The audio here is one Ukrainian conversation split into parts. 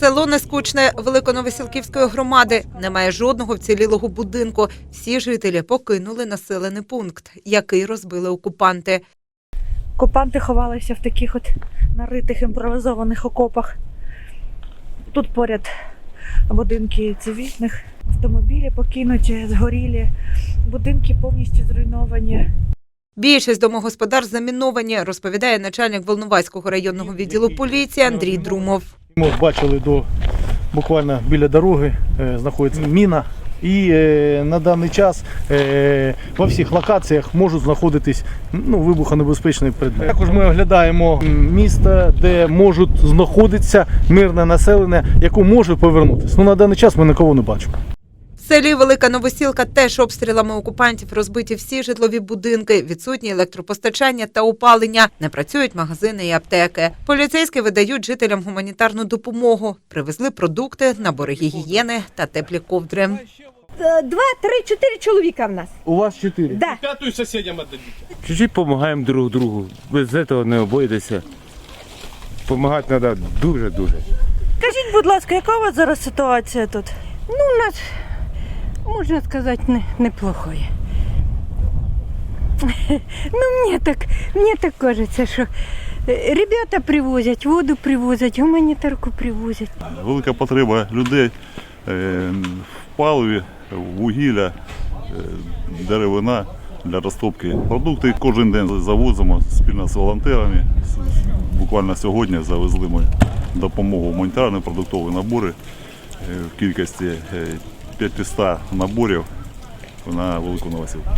Село Нескучне Великоновосілківської громади. Немає жодного вцілілого будинку. Всі жителі покинули населений пункт, який розбили окупанти. Окупанти ховалися в таких от наритих імпровізованих окопах. Тут поряд будинки цивільних, автомобілі покинуті, згорілі, будинки повністю зруйновані. Більшість домогосподарств заміновані, розповідає начальник Волноваського районного відділу поліції Андрій Друмов. Ми бачили до буквально біля дороги е, знаходиться міна. І е, на даний час е, во всіх локаціях можуть знаходитись ну, вибухонебезпечні предмети. Також ми оглядаємо міста, де можуть знаходитися мирне населення, яке може повернутися. Ну, на даний час ми нікого не бачимо. В селі Велика Новосілка теж обстрілами окупантів розбиті всі житлові будинки, відсутні електропостачання та опалення, не працюють магазини і аптеки. Поліцейські видають жителям гуманітарну допомогу. Привезли продукти, набори гігієни та теплі ковдри. Е, Два, три, чотири чоловіка в нас. У вас чотири. Да. Пятую соседям отдадите. Чуть-чуть допомагаємо друг другу. Без цього не обійдеться. Помагати треба дуже-дуже. Скажіть, будь ласка, яка у вас зараз ситуація тут? Ну, у нас, можна сказати, не, неплохое. Ну, мені так, мені так кажеться, що е, ребята привозять, воду привозять, гуманітарку привозять. велика потреба людей е, в паливі, вугілля, е, деревина для розтопки. Продукти кожен день завозимо спільно з волонтерами. Буквально сьогодні завезли ми допомогу гуманітарні продуктові набори в кількості 500 наборів на велику новосілку.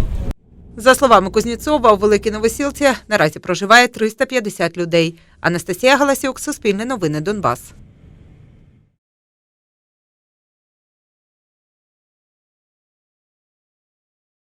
За словами Кузнєцова, у Великій Новосілці наразі проживає 350 людей. Анастасія Галасюк, Суспільне новини Донбас.